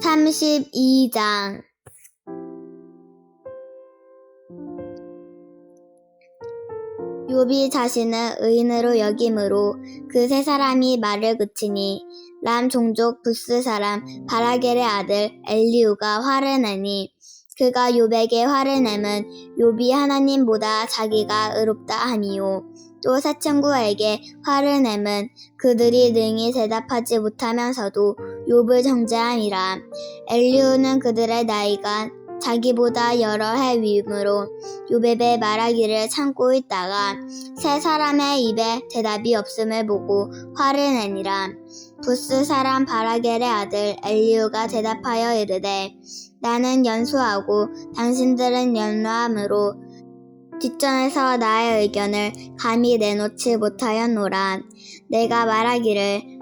32장. 욥이 자신을 의인으로 여김으로 그 세 사람이 말을 그치니 람 종족 부스 사람 바라겔의 아들 엘리우가 화를 내니 그가 욥에게 화를 내면 욥이 하나님보다 자기가 의롭다 함이요. 또세 친구에게 화를 내면 그들이 능히 대답하지 못하면서도 욥을 정죄함이라. 엘리우는 그들의 나이가 자기보다 여러 해 위임으로 요베베 말하기를 참고 있다가 세 사람의 입에 대답이 없음을 보고 화를 내니라. 부스 사람 바라겔의 아들 엘리우가 대답하여 이르되 나는 연수하고 당신들은 연로함으로 뒷전에서 나의 의견을 감히 내놓지 못하였노라. 내가 말하기를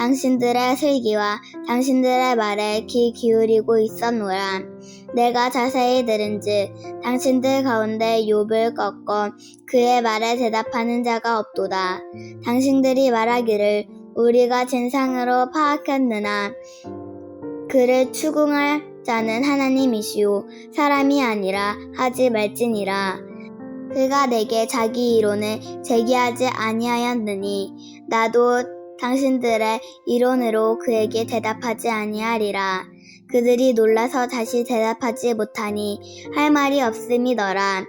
당신들의 슬기와 당신들의 말에 귀 기울이고 있었노라. 내가 자세히 들은즉 당신들 가운데 욥을 꺾어 그의 말에 대답하는 자가 없도다. 당신들이 말하기를 우리가 진상으로 파악했느나 그를 추궁할 자는 하나님이시오 사람이 아니라 하지 말지니라. 그가 내게 자기 이론을 제기하지 아니하였느니 나도 당신들의 이론으로 그에게 대답하지 아니하리라. 그들이 놀라서 다시 대답하지 못하니 할 말이 없음이더라.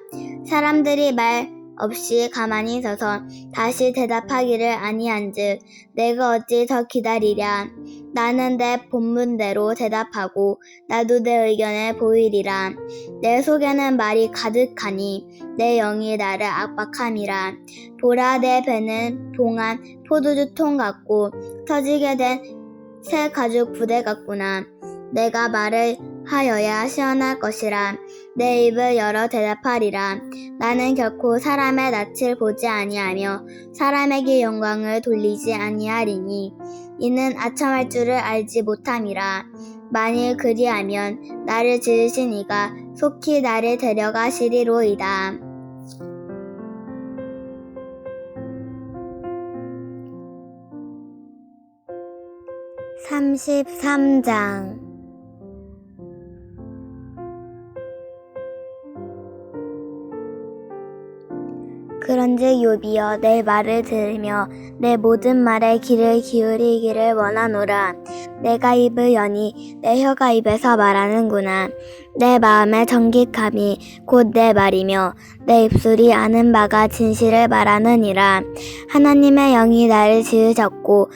사람들이 말 없이 가만히 서서 다시 대답하기를 아니한즉 내가 어찌 더 기다리랴. 나는 내 본문대로 대답하고 나도 내 의견을 보이리라. 내 속에는 말이 가득하니 내 영이 나를 압박함이라. 보라 내 배는 봉한 포도주 통 같고 터지게 된 새 가죽 부대 같구나. 내가 말을 하여야 시원할 것이라. 내 입을 열어 대답하리라. 나는 결코 사람의 낯을 보지 아니하며 사람에게 영광을 돌리지 아니하리니 이는 아첨할 줄을 알지 못함이라. 만일 그리하면 나를 지으신 이가 속히 나를 데려가시리로이다. 삼십삼장 그런즉 욥이여 내 말을 들으며 내 모든 말에 귀를 기울이기를 원하노라. 내가 입을 여니 내 혀가 입에서 말하는구나. 내 마음의 정직함이 곧 내 말이며 내 입술이 아는 바가 진실을 말하느니라. 하나님의 영이 나를 지으셨고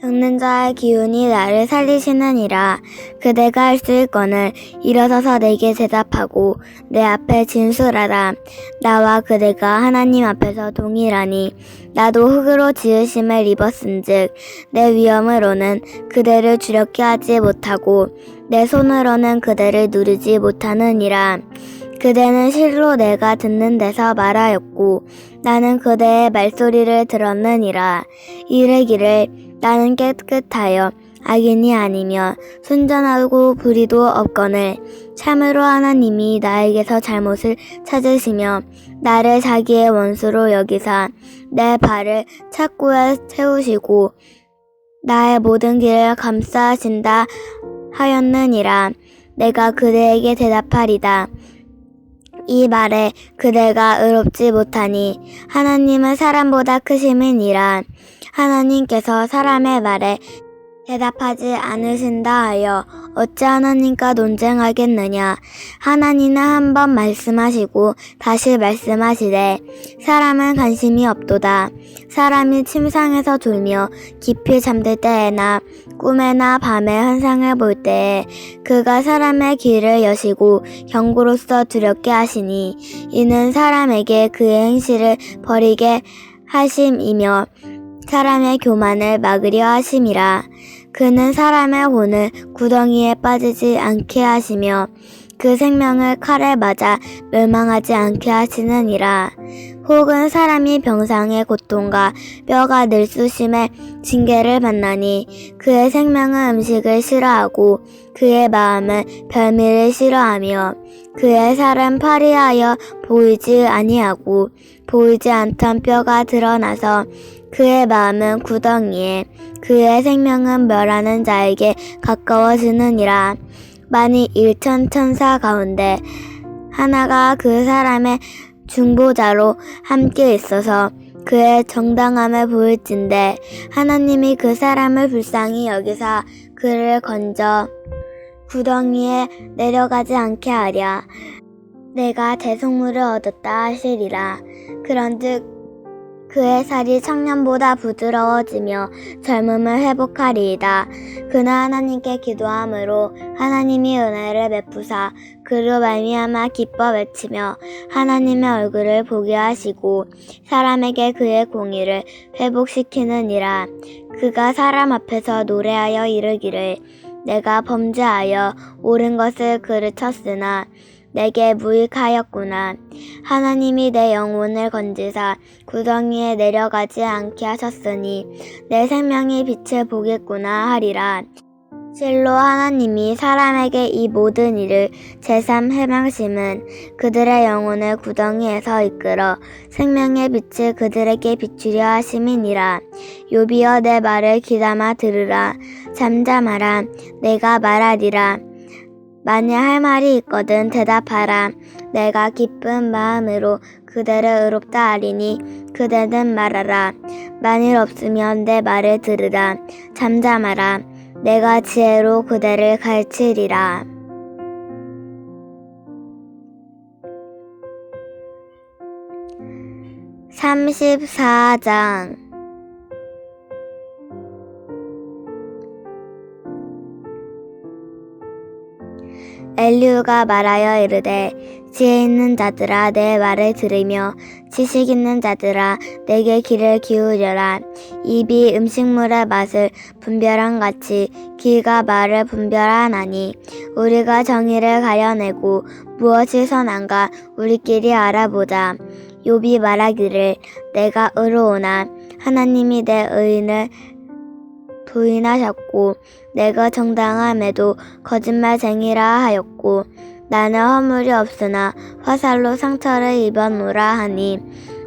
적는 자의 기운이 나를 살리시느니라. 그대가 할 수 있건을 일어서서 내게 대답하고 내 앞에 진술하라. 나와 그대가 하나님 앞에서 동일하니 나도 흙으로 지으심을 입었은즉 내 위엄으로는 그대를 주렵게 하지 못하고 내 손으로는 그대를 누르지 못하느니라. 그대는 실로 내가 듣는 데서 말하였고 나는 그대의 말소리를 들었느니라. 이르기를 나는 깨끗하여 악인이 아니며 순전하고 불의도 없거늘. 참으로 하나님이 나에게서 잘못을 찾으시며 나를 자기의 원수로 여기사 내 발을 착고에 세우시고 나의 모든 길을 감싸신다 하였느니라. 내가 그대에게 대답하리다. 이 말에 그대가 의롭지 못하니 하나님은 사람보다 크심이니라 하나님께서 사람의 말에 대답하지 않으신다 하여 어찌 하나님과 논쟁하겠느냐? 하나님은 한 번 말씀하시고 다시 말씀하시되 사람은 관심이 없도다. 사람이 침상에서 졸며 깊이 잠들 때에나 꿈에나 밤에 환상을 볼 때에 그가 사람의 귀를 여시고 경고로서 두렵게 하시니 이는 사람에게 그의 행실을 버리게 하심이며 사람의 교만을 막으려 하심이라. 그는 사람의 혼을 구덩이에 빠지지 않게 하시며 그 생명을 칼에 맞아 멸망하지 않게 하시느니라. 혹은 사람이 병상의 고통과 뼈가 늘쑤심의 징계를 받나니 그의 생명은 음식을 싫어하고 그의 마음은 별미를 싫어하며 그의 살은 파리하여 보이지 아니하고 보이지 않던 뼈가 드러나서 그의 마음은 구덩이에 그의 생명은 멸하는 자에게 가까워지느니라. 만일 일천 천사 가운데 하나가 그 사람의 중보자로 함께 있어서 그의 정당함을 보일진데 하나님이 그 사람을 불쌍히 여기사 그를 건져 구덩이에 내려가지 않게 하랴 내가 대속물을 얻었다 하시리라 그런즉 그의 살이 청년보다 부드러워지며 젊음을 회복하리이다. 그는 하나님께 기도함으로 하나님이 은혜를 베푸사 그로 말미암아 기뻐 외치며 하나님의 얼굴을 보게 하시고 사람에게 그의 공의를 회복시키느니라. 그가 사람 앞에서 노래하여 이르기를 내가 범죄하여 옳은 것을 그를 쳤으나 내게 무익하였구나. 하나님이 내 영혼을 건지사 구덩이에 내려가지 않게 하셨으니 내 생명이 빛을 보겠구나 하리라. 실로 하나님이 사람에게 이 모든 일을 제3 해방심은 그들의 영혼을 구덩이에서 이끌어 생명의 빛을 그들에게 비추려 하심이니라. 요비여 내 말을 귀담아 들으라. 잠잠하라. 내가 말하리라. 만일 할 말이 있거든 대답하라. 내가 기쁜 마음으로 그대를 의롭다 하리니 그대는 말하라. 만일 없으면 내 말을 들으라. 잠잠하라. 내가 지혜로 그대를 가르치리라. 삼십사 장 엘리우가 말하여 이르되 지혜 있는 자들아 내 말을 들으며 지식 있는 자들아 내게 귀를 기울여라. 입이 음식물의 맛을 분별한 같이 귀가 말을 분별하나니 우리가 정의를 가려내고 무엇이 선한가 우리끼리 알아보자. 욥이 말하기를 내가 의로우나 하나님이 내 의인을 부인하셨고 내가 정당함에도 거짓말쟁이라 하였고 나는 허물이 없으나 화살로 상처를 입었노라 하니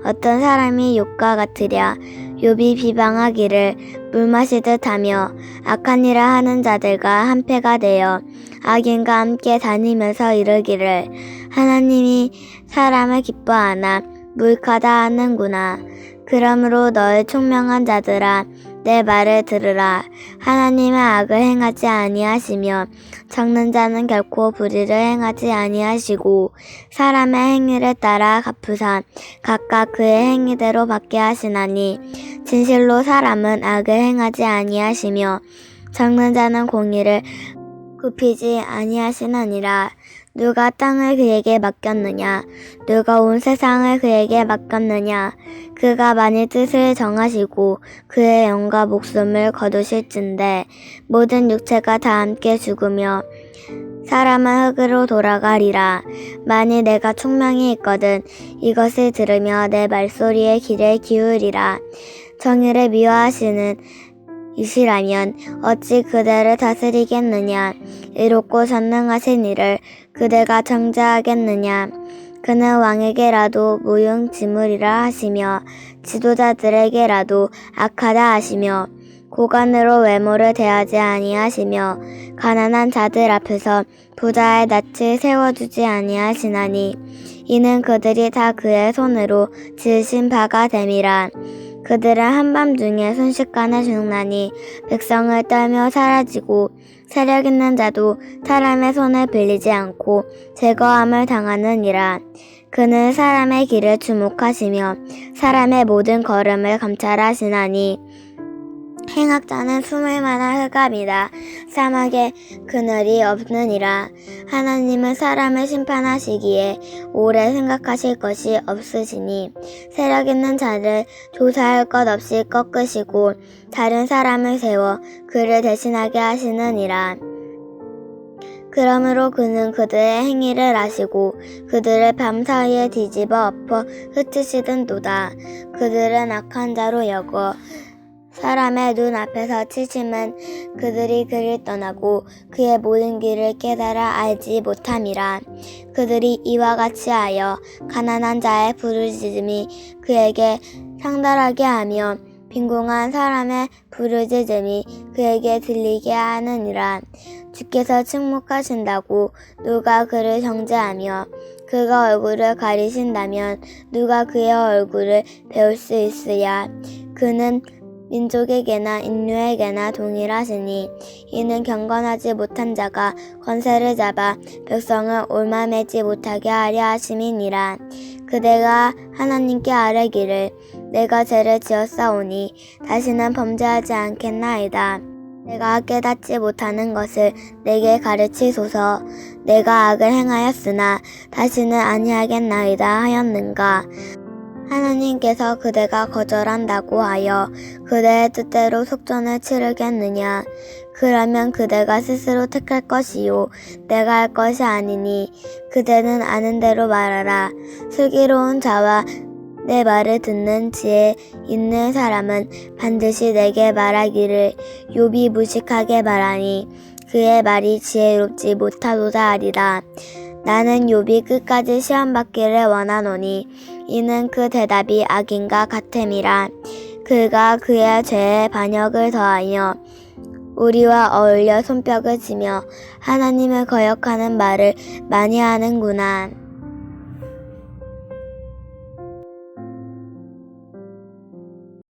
어떤 사람이 욕과 같으랴. 욥이 비방하기를 물 마시듯 하며 악한 일을 하는 자들과 한패가 되어 악인과 함께 다니면서 이르기를 하나님이 사람을 기뻐하나 무익하다 하는구나. 그러므로 너의 총명한 자들아 내 말을 들으라. 하나님의 악을 행하지 아니하시며 적는 자는 결코 불의를 행하지 아니하시고 사람의 행위를 따라 갚으사 각각 그의 행위대로 받게 하시나니 진실로 사람은 악을 행하지 아니하시며 적는 자는 공의를 굽히지 아니하시느니라. 누가 땅을 그에게 맡겼느냐? 누가 온 세상을 그에게 맡겼느냐? 그가 만일 뜻을 정하시고 그의 영과 목숨을 거두실진데 모든 육체가 다 함께 죽으며 사람은 흙으로 돌아가리라. 만일 내가 총명이 있거든 이것을 들으며 내 말소리에 귀를 기울이라. 정의를 미워하시는 이시라면 어찌 그대를 다스리겠느냐? 이롭고 전능하신 이를 그대가 정죄하겠느냐? 그는 왕에게라도 무용지물이라 하시며 지도자들에게라도 악하다 하시며 고관으로 외모를 대하지 아니하시며 가난한 자들 앞에서 부자의 낯을 세워주지 아니하시나니 이는 그들이 다 그의 손으로 지으신 바가 됨이라 그들은 한밤중에 순식간에 죽나니 백성을 떨며 사라지고 세력 있는 자도 사람의 손을 빌리지 않고 제거함을 당하느니라. 그는 사람의 길을 주목하시며 사람의 모든 걸음을 감찰하시나니 행악자는 숨을 만한 흑암이다. 사막에 그늘이 없느니라. 하나님은 사람을 심판하시기에 오래 생각하실 것이 없으시니 세력 있는 자를 조사할 것 없이 꺾으시고 다른 사람을 세워 그를 대신하게 하시느니라. 그러므로 그는 그들의 행위를 아시고 그들을 밤사이에 뒤집어 엎어 흩으시던도다. 그들은 악한 자로 여겨 사람의 눈 앞에서 치심은 그들이 그를 떠나고 그의 모든 길을 깨달아 알지 못함이라. 그들이 이와 같이 하여 가난한 자의 부르짖음이 그에게 상달하게 하며 빈궁한 사람의 부르짖음이 그에게 들리게 하느니라. 주께서 침묵하신다고 누가 그를 정죄하며 그가 얼굴을 가리신다면 누가 그의 얼굴을 배울 수 있으랴. 그는 민족에게나 인류에게나 동일하시니 이는 경건하지 못한 자가 권세를 잡아 백성을 올마매지 못하게 하려 하심이니라. 그대가 하나님께 아뢰기를 내가 죄를 지었사오니 다시는 범죄하지 않겠나이다. 내가 깨닫지 못하는 것을 내게 가르치소서. 내가 악을 행하였으나 다시는 아니하겠나이다 하였는가. 하나님께서 그대가 거절한다고 하여 그대의 뜻대로 속전을 치르겠느냐? 그러면 그대가 스스로 택할 것이요. 내가 할 것이 아니니 그대는 아는 대로 말하라. 슬기로운 자와 내 말을 듣는 지혜 있는 사람은 반드시 내게 말하기를 욥이 무식하게 말하니 그의 말이 지혜롭지 못하도다 하리라. 나는 욥이 끝까지 시험 받기를 원하노니 이는 그 대답이 악인과 같음이라. 그가 그의 죄에 반역을 더하여 우리와 어울려 손뼉을 치며 하나님을 거역하는 말을 많이 하는구나.